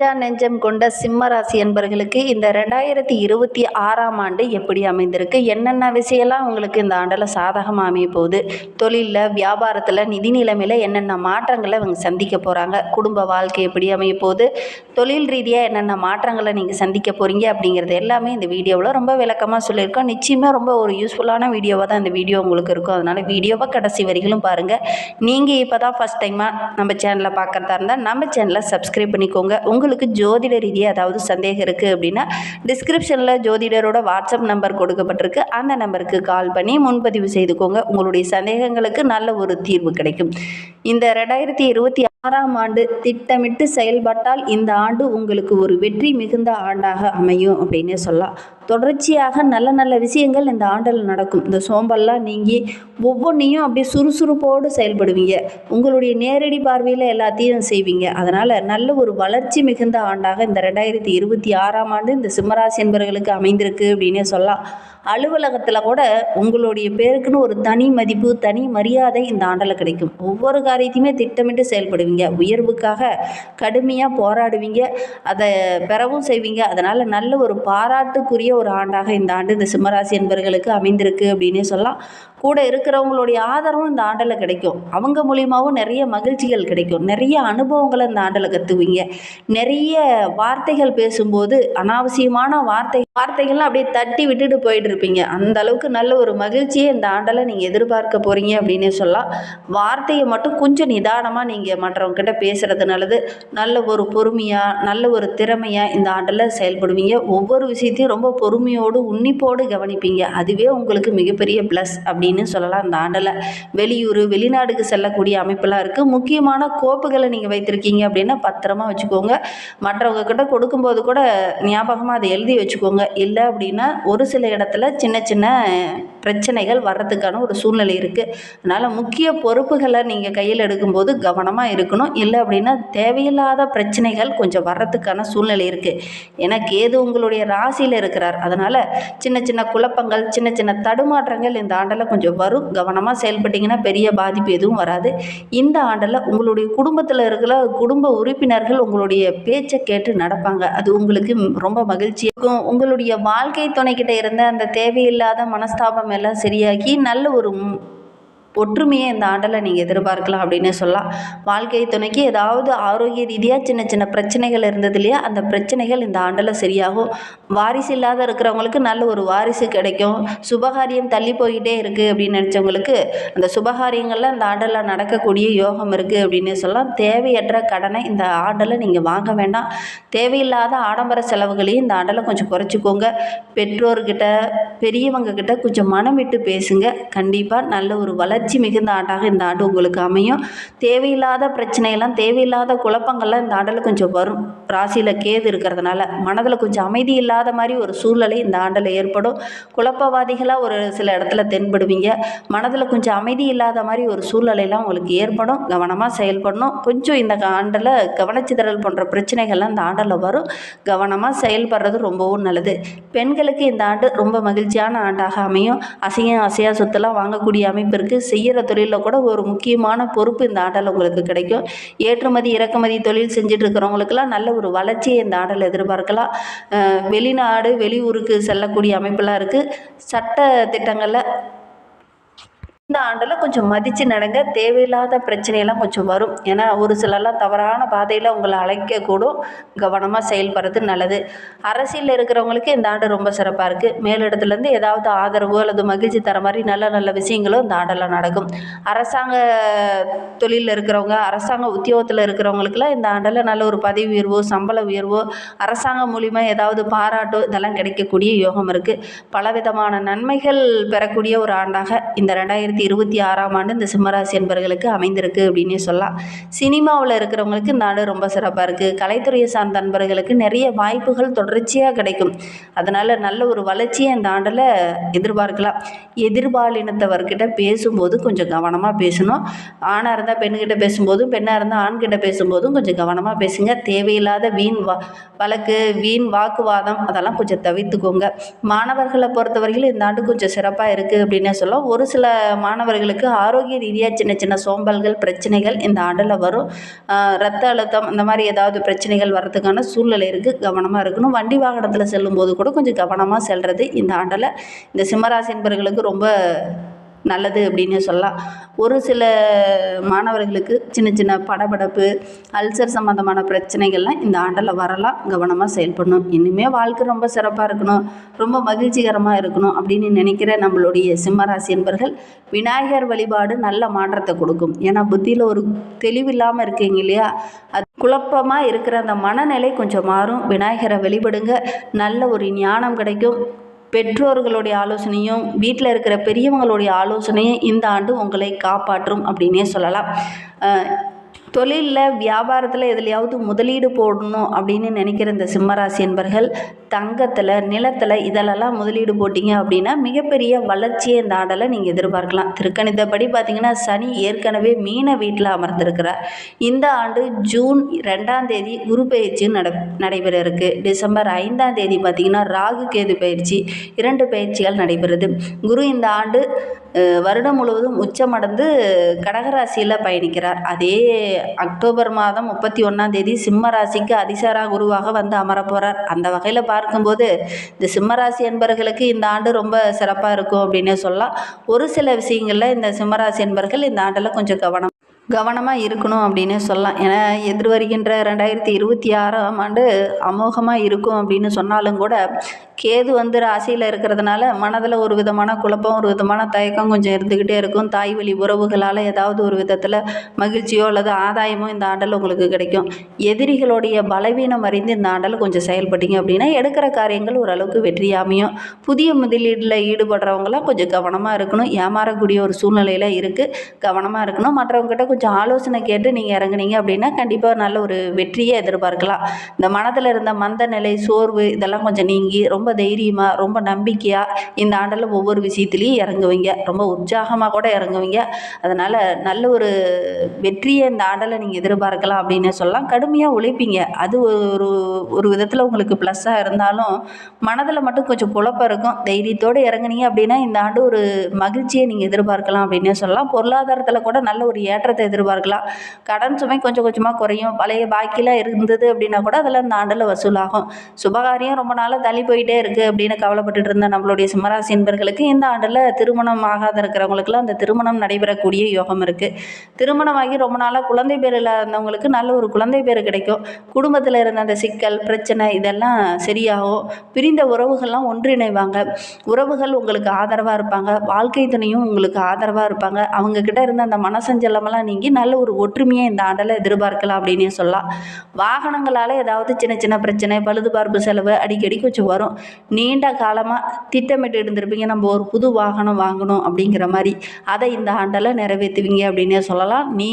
நெஞ்சம் கொண்ட சிம்ம ராசி என்பர்களுக்கு இந்த ரெண்டாயிரத்தி இருபத்தி ஆறாம் ஆண்டு எப்படி அமைந்திருக்கு? என்னென்ன விஷயம்லாம் உங்களுக்கு இந்த ஆண்டில் சாதகமாக அமைய போகுது? தொழிலில் வியாபாரத்தில் நிதி நிலைமையில் என்னென்ன மாற்றங்களை இவங்க சந்திக்க போகிறாங்க குடும்ப வாழ்க்கை எப்படி அமைய போகுது? தொழில் ரீதியாக என்னென்ன மாற்றங்களை நீங்கள் சந்திக்க போகிறீங்க அப்படிங்கிறது எல்லாமே இந்த வீடியோவில் ரொம்ப விளக்கமாக சொல்லியிருக்கோம். நிச்சயமாக ரொம்ப ஒரு யூஸ்ஃபுல்லான வீடியோவாக தான் இந்த வீடியோ உங்களுக்கு இருக்கும். அதனால் வீடியோவை கடைசி வரைகளும் பாருங்கள் நீங்கள் இப்போ தான் ஃபஸ்ட் டைமாக நம்ம சேனலை பார்க்குறதா இருந்தால் நம்ம சேனலை சப்ஸ்கிரைப் பண்ணிக்கோங்க. உங்கள் உங்களுக்கு ஜோதிட ரீதியாக ஏதாவது சந்தேகம் இருக்குது அப்படின்னா டிஸ்கிரிப்ஷனில் ஜோதிடரோட வாட்ஸ்அப் நம்பர் கொடுக்கப்பட்டிருக்கு. அந்த நம்பருக்கு கால் பண்ணி முன்பதிவு செய்துக்கோங்க. உங்களுடைய சந்தேகங்களுக்கு நல்ல ஒரு தீர்வு கிடைக்கும். இந்த ரெண்டாயிரத்தி இருபத்தி ஆறாம் ஆண்டு திட்டமிட்டு செயல்பட்டால் இந்த ஆண்டு உங்களுக்கு ஒரு வெற்றி மிகுந்த ஆண்டாக அமையும் அப்படின்னு சொல்லலாம். தொடர்ச்சியாக நல்ல நல்ல விஷயங்கள் இந்த ஆண்டில் நடக்கும். இந்த சோம்பல்லாம் நீங்கி ஒவ்வொன்றையும் அப்படியே சுறுசுறுப்போடு செயல்படுவீங்க. உங்களுடைய நேரடி பார்வையில் எல்லாத்தையும் செய்வீங்க. அதனால் நல்ல ஒரு வளர்ச்சி மிகுந்த ஆண்டாக இந்த ரெண்டாயிரத்தி இருபத்தி ஆறாம் ஆண்டு இந்த சிம்மராசி என்பவர்களுக்கு அமைந்திருக்கு அப்படின்னே சொல்லலாம். அலுவலகத்தில் கூட உங்களுடைய பேருக்குன்னு ஒரு தனி மதிப்பு தனி மரியாதை இந்த ஆண்டில் கிடைக்கும். ஒவ்வொரு காரியத்தையுமே திட்டமிட்டு செயல்படுவீங்க. உயர்வுக்காக கடுமையாக போராடுவீங்க. அதை பெறவும் செய்வீங்க. அதனால் நல்ல ஒரு பாராட்டுக்குரிய ஒரு ஆண்டாக இந்த ஆண்டு இந்த சிம்மராசி என்பவர்களுக்கு அமைந்திருக்கு அப்படின்னே சொல்லலாம். கூட இருக்கிறவங்களுடைய ஆதரவும் இந்த ஆண்டில் கிடைக்கும். அவங்க மூலியமாகவும் நிறைய மகிழ்ச்சிகள் கிடைக்கும். நிறைய அனுபவங்களை இந்த ஆண்டில் கற்றுவீங்க நிறைய வார்த்தைகள் பேசும்போது அனாவசியமான வார்த்தை வார்த்தைகள்லாம் அப்படியே தட்டி விட்டுட்டு போயிட்டு இருப்பீங்க. அந்த அளவுக்கு நல்ல ஒரு மகிழ்ச்சியை இந்த ஆண்டில் நீங்கள் எதிர்பார்க்க போகிறீங்க அப்படின்னே சொல்லலாம். வார்த்தையை மட்டும் கொஞ்சம் நிதானமாக நீங்கள் மற்றவங்க கிட்ட பேசுகிறது நல்லது. நல்ல ஒரு பொறுமையாக நல்ல ஒரு திறமையாக இந்த ஆண்டில் செயல்படுவீங்க. ஒவ்வொரு விஷயத்தையும் ரொம்ப பொறுமையோடு உன்னிப்போடு கவனிப்பீங்க. அதுவே உங்களுக்கு மிகப்பெரிய ப்ளஸ் அப்படின்னு சொல்லலாம். இந்த ஆண்டில் வெளியூர் வெளிநாடுக்கு செல்லக்கூடிய அமைப்பெல்லாம் இருக்குது முக்கியமான கோப்புகளை நீங்கள் வைத்திருக்கீங்க அப்படின்னா பத்திரமா வச்சுக்கோங்க. மற்றவங்க கிட்ட கொடுக்கும்போது கூட ஞாபகமாக அதை எழுதி வச்சுக்கோங்க. இல்லை அப்படின்னா ஒரு சில இடத்துல சின்ன சின்ன பிரச்சனைகள் வர்றதுக்கான ஒரு சூழ்நிலை இருக்குது அதனால் முக்கிய பொறுப்புகளை நீங்கள் கையில் எடுக்கும்போது கவனமாக இருக்கணும். இல்லை அப்படின்னா தேவையில்லாத பிரச்சனைகள் கொஞ்சம் வர்றதுக்கான சூழ்நிலை இருக்குது ஏன்னா கேது உங்களுடைய ராசியில் இருக்கிறார். அதனால் சின்ன சின்ன குழப்பங்கள் சின்ன சின்ன தடுமாற்றங்கள் இந்த ஆண்டில் கொஞ்சம் கொஞ்சம் வரும் கவனமாக செயல்பட்டிங்கன்னா பெரிய பாதிப்பு எதுவும் வராது. இந்த ஆண்டில் உங்களுடைய குடும்பத்தில் இருக்கிற குடும்ப உறுப்பினர்கள் உங்களுடைய பேச்சை கேட்டு நடப்பாங்க. அது உங்களுக்கு ரொம்ப மகிழ்ச்சி இருக்கும் உங்களுடைய வாழ்க்கை துணைக்கிட்ட இருந்த அந்த தேவையில்லாத மனஸ்தாபம் எல்லாம் சரியாகி நல்ல ஒரு ஒற்றுமையை இந்த ஆண்டில் நீங்கள் எதிர்பார்க்கலாம் அப்படின்னு சொல்லலாம். வாழ்க்கை துணைக்கு ஏதாவது ஆரோக்கிய ரீதியாக சின்ன சின்ன பிரச்சனைகள் இருந்தது இல்லையா? அந்த பிரச்சனைகள் இந்த ஆண்டில் சரியாகும். வாரிசு இல்லாத இருக்கிறவங்களுக்கு நல்ல ஒரு வாரிசு கிடைக்கும். சுபகாரியம் தள்ளி போய்கிட்டே இருக்குது அப்படின்னு நினச்சவங்களுக்கு அந்த சுபகாரியங்களில் இந்த ஆண்டில் நடக்கக்கூடிய யோகம் இருக்குது அப்படின்னு சொல்லலாம். தேவையற்ற கடனை இந்த ஆண்டில் நீங்கள் வாங்க வேண்டாம். தேவையில்லாத ஆடம்பர செலவுகளையும் இந்த ஆண்டில் கொஞ்சம் குறைச்சிக்கோங்க. பெற்றோர்கிட்ட பெரியவங்க கிட்ட கொஞ்சம் மனம் விட்டு பேசுங்க. கண்டிப்பாக நல்ல ஒரு வளர்ச்சி மிகுந்த ஆண்டாக இந்த ஆண்டு உங்களுக்கு அமையும். தேவையில்லாத பிரச்சனையெல்லாம் தேவையில்லாத குழப்பங்கள்லாம் இந்த ஆண்டில் கொஞ்சம் வரும். ராசியில் கேது இருக்கிறதுனால மனதில் கொஞ்சம் அமைதி இல்லாத மாதிரி ஒரு சூழ்நிலை இந்த ஆண்டில் ஏற்படும். குழப்பவாதிகளாக ஒரு சில இடத்துல தென்படுவீங்க. மனதில் கொஞ்சம் அமைதி இல்லாத மாதிரி ஒரு சூழ்நிலையெல்லாம் உங்களுக்கு ஏற்படும். கவனமாக செயல்படணும். கொஞ்சம் இந்த ஆண்டில் கவனச்சிதறல் போன்ற பிரச்சனைகள்லாம் இந்த ஆண்டில் வரும். கவனமாக செயல்படுறது ரொம்பவும் நல்லது. பெண்களுக்கு இந்த ஆண்டு ரொம்ப மகிழ்ச்சியான ஆண்டாக அமையும். அசையும் அசையா சொத்துலாம் வாங்கக்கூடிய அமைப்பு இருக்குது செய்கிற தொழிலில் கூட ஒரு முக்கியமான பொறுப்பு இந்த ஆடல் உங்களுக்கு கிடைக்கும். ஏற்றுமதி இறக்குமதி தொழில் செஞ்சுட்டு இருக்கிறவங்களுக்கெல்லாம் நல்ல ஒரு வளர்ச்சியை இந்த ஆடல் எதிர்பார்க்கலாம். வெளிநாடு வெளியூருக்கு செல்லக்கூடிய அமைப்பெல்லாம் இருக்குது சட்ட திட்டங்களில் இந்த ஆண்டில் கொஞ்சம் மதித்து நடங்க. தேவையில்லாத பிரச்சனையெல்லாம் கொஞ்சம் வரும். ஏன்னா ஒரு சிலர்லாம் தவறான பாதையில் உங்களை அழைக்கக்கூடும். கவனமாக செயல்படுறது நல்லது. அரசியலில் இருக்கிறவங்களுக்கு இந்த ஆண்டு ரொம்ப சிறப்பாக இருக்குது மேலிடத்துலேருந்து ஏதாவது ஆதரவோ அல்லது மகிழ்ச்சி தர மாதிரி நல்ல நல்ல விஷயங்களும் இந்த ஆண்டெல்லாம் நடக்கும். அரசாங்க தொழிலில் இருக்கிறவங்க அரசாங்க உத்தியோகத்தில் இருக்கிறவங்களுக்குலாம் இந்த ஆண்டில் நல்ல ஒரு பதவி உயர்வோ சம்பள உயர்வோ அரசாங்கம் மூலிமா ஏதாவது பாராட்டோ இதெல்லாம் கிடைக்கக்கூடிய யோகம் இருக்குது பலவிதமான நன்மைகள் பெறக்கூடிய ஒரு ஆண்டாக இந்த ரெண்டாயிரத்தி இருபத்தி ஆறாம் ஆண்டு இந்த சிம்மராசி என்பர்களுக்கு அமைந்திருக்கு அப்படின்னே சொல்லலாம். சினிமாவில் இருக்கிறவங்களுக்கு இந்த ஆண்டு ரொம்ப சிறப்பாக இருக்குது கலைத்துறையை சார்ந்த நண்பர்களுக்கு நிறைய வாய்ப்புகள் தொடர்ச்சியாக கிடைக்கும். அதனால் நல்ல ஒரு வளர்ச்சியை இந்த ஆண்டில் எதிர்பார்க்கலாம். எதிர்பாலினத்தவர்கிட்ட பேசும்போது கொஞ்சம் கவனமாக பேசணும். ஆணாக இருந்தால் பெண்கிட்ட பேசும்போதும் பெண்ணாக இருந்தால் ஆண்கிட்ட பேசும்போதும் கொஞ்சம் கவனமாக பேசுங்க. தேவையில்லாத வீண் வா வழக்கு வீண் வாக்குவாதம் அதெல்லாம் கொஞ்சம் தவிர்த்துக்கோங்க. மாணவர்களை பொறுத்தவரையில் இந்த ஆண்டு கொஞ்சம் சிறப்பாக இருக்குது அப்படின்னே சொல்லலாம். ஒரு சில மாணவர்களுக்கு ஆரோக்கிய ரீதியாக சின்ன சின்ன சோம்பல்கள் பிரச்சனைகள் இந்த ஆண்டில் வரும். ரத்த அழுத்தம் இந்த மாதிரி ஏதாவது பிரச்சனைகள் வர்றதுக்கான சூழ்நிலை இருக்குது கவனமாக இருக்கணும். வண்டி வாகனத்தில் செல்லும்போது கூட கொஞ்சம் கவனமாக செல்வது இந்த ஆண்டில். இந்த சிம்மராசி என்பவர்களுக்கு ரொம்ப நல்லது அப்படின்னு சொல்லலாம். ஒரு சில மாணவர்களுக்கு சின்ன சின்ன படபடப்பு அல்சர் சம்மந்தமான பிரச்சனைகள்லாம் இந்த ஆண்டில் வரலாம். கவனமாக செயல்படணும். இனிமேல் வாழ்க்கை ரொம்ப சிறப்பாக இருக்கணும். ரொம்ப மகிழ்ச்சிகரமாக இருக்கணும் அப்படின்னு நினைக்கிற நம்மளுடைய சிம்மராசி என்பர்கள் விநாயகர் வழிபாடு நல்ல மாற்றத்தை கொடுக்கும். ஏன்னா புத்தியில் ஒரு தெளிவு இல்லாமல் இருக்கீங்க இல்லையா? அது குழப்பமாக இருக்கிற அந்த மனநிலை கொஞ்சம் மாறும். விநாயகரை வழிபடுங்க. நல்ல ஒரு ஞானம் கிடைக்கும். பெற்றோர்களுடைய ஆலோசனையும் வீட்டில் இருக்கிற பெரியவங்களுடைய ஆலோசனையும் இந்த ஆண்டு உங்களை காப்பாற்றும் அப்படின்னே சொல்லலாம். தொழிலில் வியாபாரத்தில் எதுலையாவது முதலீடு போடணும் அப்படின்னு நினைக்கிற இந்த சிம்மராசி என்பர்கள் தங்கத்தில் நிலத்தில் இதிலெல்லாம் முதலீடு போட்டிங்க அப்படின்னா மிகப்பெரிய வளர்ச்சியை இந்த ஆண்டில் நீங்கள் எதிர்பார்க்கலாம். திருக்கணிதப்படி பார்த்தீங்கன்னா சனி ஏற்கனவே மீன வீட்டில் அமர்ந்திருக்கிறார். இந்த ஆண்டு ஜூன் ரெண்டாம் தேதி குரு பயிற்சி நட நடைபெற இருக்கு. டிசம்பர் ஐந்தாம் தேதி பார்த்தீங்கன்னா ராகு கேது பயிற்சி இரண்டு பயிற்சிகள் நடைபெறுது. குரு இந்த ஆண்டு வருடம் முழுவதும் உச்சமடைந்து கடகராசியில் பயணிக்கிறார். அதே அக்டோபர் மாதம் முப்பத்தி ஒன்றாம் தேதி சிம்ம ராசிக்கு அதிசாரா குருவாக வந்து அமரப்போகிறார் அந்த வகையில் பார்க்கும்போது இந்த சிம்மராசி என்பர்களுக்கு இந்த ஆண்டு ரொம்ப சிறப்பாக இருக்கும் அப்படின்னே சொல்லலாம். ஒரு சில விஷயங்களில் இந்த சிம்மராசி என்பர்கள் இந்த ஆண்டில் கொஞ்சம் கவனம் கவனமாக இருக்கணும் அப்படின்னு சொல்லலாம். ஏன்னா எதிர் வருகின்ற ரெண்டாயிரத்தி இருபத்தி ஆறாம் ஆண்டு அமோகமாக இருக்கும் அப்படின்னு சொன்னாலும் கூட கேது வந்து ராசியில் இருக்கிறதுனால மனதில் ஒரு விதமான குழப்பம் ஒரு விதமான தயக்கம் கொஞ்சம் இருந்துக்கிட்டே இருக்கும். தாய் வழி உறவுகளால் ஏதாவது ஒரு விதத்தில் மகிழ்ச்சியோ அல்லது ஆதாயமோ இந்த ஆண்டில் உங்களுக்கு கிடைக்கும். எதிரிகளுடைய பலவீனம் அறிந்து இந்த ஆண்டில் கொஞ்சம் செயல்பட்டீங்க அப்படின்னா எடுக்கிற காரியங்கள் ஓரளவுக்கு வெற்றியாமையும் புதிய முதலீடில் ஈடுபடுறவங்களாம் கொஞ்சம் கவனமாக இருக்கணும். ஏமாறக்கூடிய ஒரு சூழ்நிலையில் இருக்குது கவனமாக இருக்கணும். மற்றவங்ககிட்ட கொஞ்சம் ஆலோசனை கேட்டு நீங்கள் இறங்குனீங்க அப்படின்னா கண்டிப்பாக நல்ல ஒரு வெற்றியை எதிர்பார்க்கலாம். இந்த மனதில் இருந்த மந்த நிலை சோர்வு இதெல்லாம் கொஞ்சம் நீங்கி ரொம்ப தைரியமாக ரொம்ப நம்பிக்கையாக இந்த ஆண்டில் ஒவ்வொரு விஷயத்துலையும் இறங்குவீங்க. ரொம்ப உற்சாகமாக கூட இறங்குவீங்க. அதனால் நல்ல ஒரு வெற்றியை இந்த ஆண்டில் நீங்கள் எதிர்பார்க்கலாம் அப்படின்னு சொல்லலாம். கடுமையாக உழைப்பீங்க. அது ஒரு ஒரு விதத்தில் உங்களுக்கு ப்ளஸ்ஸாக இருந்தாலும் மனதில் மட்டும் கொஞ்சம் குழப்பம் இருக்கும். தைரியத்தோடு இறங்குனீங்க அப்படின்னா இந்த ஆண்டு ஒரு மகிழ்ச்சியை நீங்கள் எதிர்பார்க்கலாம் அப்படின்னே சொல்லலாம். பொருளாதாரத்தில் கூட நல்ல ஒரு ஏற்றத்தை எதிர்பார்க்கலாம். கடன் சுமை கொஞ்சம் கொஞ்சமாக குறையும். பழைய பாக்கிலாம் இருந்தது அப்படின்னா கூட அதெல்லாம் இந்த ஆண்டில் வசூலாகும். சுபகாரியம் ரொம்ப நாளாக தள்ளி போயிட்டே இருக்குது அப்படின்னு கவலைப்பட்டுட்டு இருந்த நம்மளுடைய சிம்மராசி என்பர்களுக்கு இந்த ஆண்டில் திருமணம் ஆகாத இருக்கிறவங்களுக்குலாம் அந்த திருமணம் நடைபெறக்கூடிய யோகம் இருக்குது திருமணமாகி ரொம்ப நாளாக குழந்தை பேர் இல்லாதவங்களுக்கு நல்ல ஒரு குழந்தை பேர் கிடைக்கும். குடும்பத்தில் இருந்த அந்த சிக்கல் பிரச்சனை இதெல்லாம் சரியாகும். பிரிந்த உறவுகள்லாம் ஒன்றிணைவாங்க. உறவுகள் உங்களுக்கு ஆதரவாக இருப்பாங்க. வாழ்க்கை துணையும் உங்களுக்கு ஆதரவாக இருப்பாங்க. அவங்க கிட்ட இருந்த அந்த மனசஞ்சலமெல்லாம் நீங்கி நல்ல ஒரு ஒற்றுமையை இந்த ஆண்டில் எதிர்பார்க்கலாம் அப்படின்னே சொல்லலாம். வாகனங்களால் ஏதாவது சின்ன சின்ன பிரச்சனை பழுதுபார்ப்பு செலவு அடிக்கடி கொஞ்சம் வரும். நீண்ட காலமாக திட்டமிட்டு இருந்திருப்பீங்க. நம்ம ஒரு புது வாகனம் வாங்கணும் அப்படிங்கிற மாதிரி. அதை இந்த ஆண்டில் நிறைவேற்றுவீங்க அப்படின்னே சொல்லலாம். நீ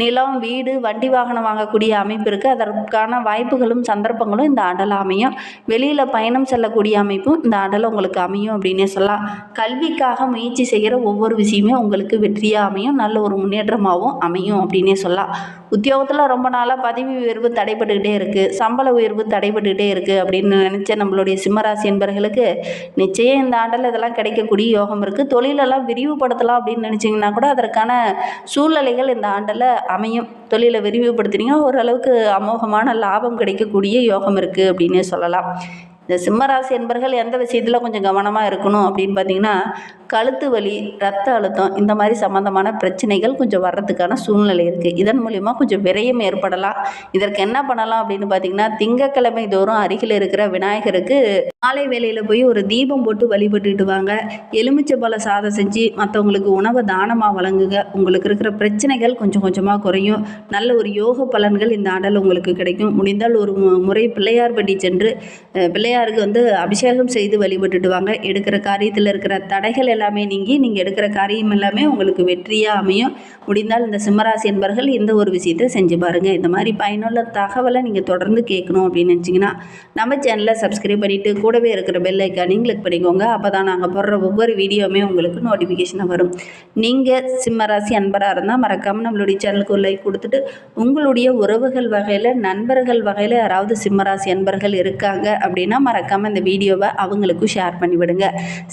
நிலம் வீடு வண்டி வாகனம் வாங்கக்கூடிய அமைப்பு இருக்குது அதற்கான வாய்ப்புகளும் சந்தர்ப்பங்களும் இந்த ஆண்டில் அமையும். வெளியில் பயணம் செல்லக்கூடிய அமைப்பும் இந்த ஆண்டில் உங்களுக்கு அமையும் அப்படின்னே சொல்லலாம். கல்விக்காக முயற்சி செய்கிற ஒவ்வொரு விஷயமே உங்களுக்கு வெற்றியாக அமையும். நல்ல ஒரு முன்னேற்றமாகவும் அமையும் அப்படின்னே சொல்லலாம் உத்தியோகத்தில் ரொம்ப நாளாக பதவி உயர்வு தடைப்பட்டுக்கிட்டே இருக்குது சம்பள உயர்வு தடைப்பட்டுக்கிட்டே இருக்குது அப்படின்னு நினச்ச நம்மளுடைய சிம்மராசி என்பர்களுக்கு நிச்சயம் இந்த ஆண்டில் இதெல்லாம் கிடைக்கக்கூடிய யோகம் இருக்குது தொழிலெல்லாம் விரிவுபடுத்தலாம் அப்படின்னு நினச்சிங்கன்னா கூட அதற்கான சூழ்நிலைகள் இந்த ஆண்டில் அமையும். தொழிலை விரிவுபடுத்தினீங்கன்னா ஓரளவுக்கு அமோகமான லாபம் கிடைக்கக்கூடிய யோகம் இருக்குது அப்படின்னே சொல்லலாம். இந்த சிம்மராசி என்பர்கள் எந்த விஷயத்தில் கொஞ்சம் கவனமாக இருக்கணும் அப்படின்னு பார்த்தீங்கன்னா கழுத்து வலி ரத்த அழுத்தம் இந்த மாதிரி சம்மந்தமான பிரச்சனைகள் கொஞ்சம் வர்றதுக்கான சூழ்நிலை இருக்குது இதன் மூலிமா கொஞ்சம் விரயம் ஏற்படலாம். இதற்கு என்ன பண்ணலாம் அப்படின்னு பார்த்தீங்கன்னா திங்கக்கிழமை தோறும் அருகில் இருக்கிற விநாயகருக்கு மாலை வேளையில் போய் ஒரு தீபம் போட்டு வழிபட்டுட்டு வாங்க. எலுமிச்சம்பழ சாதம் செஞ்சு மற்றவங்களுக்கு உணவை தானமாக வழங்குங்க. உங்களுக்கு இருக்கிற பிரச்சனைகள் கொஞ்சம் கொஞ்சமாக குறையும். நல்ல ஒரு யோக பலன்கள் இந்த ஆடல் உங்களுக்கு கிடைக்கும். முடிந்தால் ஒரு மு- முறை பிள்ளையார்பட்டி சென்று பிள்ளையாருக்கு வந்து அபிஷேகம் செய்து வழிபட்டுட்டு வாங்க. எடுக்கிற காரியத்தில் இருக்கிற தடைகள் எல்லாமே நீங்கி நீங்கள் எடுக்கிற காரியம் எல்லாமே உங்களுக்கு வெற்றியாக அமையும். முடிந்தால் இந்த சிம்மராசி என்பர்கள் இந்த ஒரு விஷயத்தை செஞ்சு பாருங்கள் இந்த மாதிரி பயனுள்ள தகவலை நீங்கள் தொடர்ந்து கேட்கணும் அப்படின்னு நினச்சிங்கன்னா நம்ம சேனலை சப்ஸ்கிரைப் பண்ணிவிட்டு கூடவே இருக்கிற பெல் ஐக்கானையும் கிளிக் பண்ணிக்கோங்க. அப்போ தான் நாங்கள் போடுற ஒவ்வொரு வீடியோவுமே உங்களுக்கு நோட்டிஃபிகேஷனாக வரும். நீங்கள் சிம்மராசி அன்பராக இருந்தால் மறக்காமல் நம்மளுடைய சேனலுக்கு ஒரு லைக் கொடுத்துட்டு உங்களுடைய உறவுகள் வகையில் நண்பர்கள் வகையில் யாராவது சிம்மராசி அன்பர்கள் இருக்காங்க அப்படின்னா மறக்காமல் இந்த வீடியோவை அவங்களுக்கும் ஷேர் பண்ணிவிடுங்க.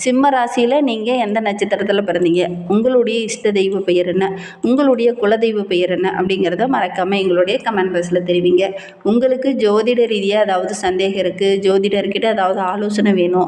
சிம்ம ராசியில் நீங்கள் எந்த நட்சத்திரத்தில் பிறந்தீங்க? உங்களுடைய இஷ்ட தெய்வ பெயர் என்ன? உங்களுடைய குலதெய்வ பெயர் என்ன? அப்படிங்கிறத மறக்காமல் எங்களுடைய கமெண்ட் பாக்ஸில் தெரிவிங்க. உங்களுக்கு ஜோதிட ரீதியாக ஏதாவது சந்தேகம் இருக்குது ஜோதிடர்கிட்ட ஏதாவது ஆலோசனை வேணும்?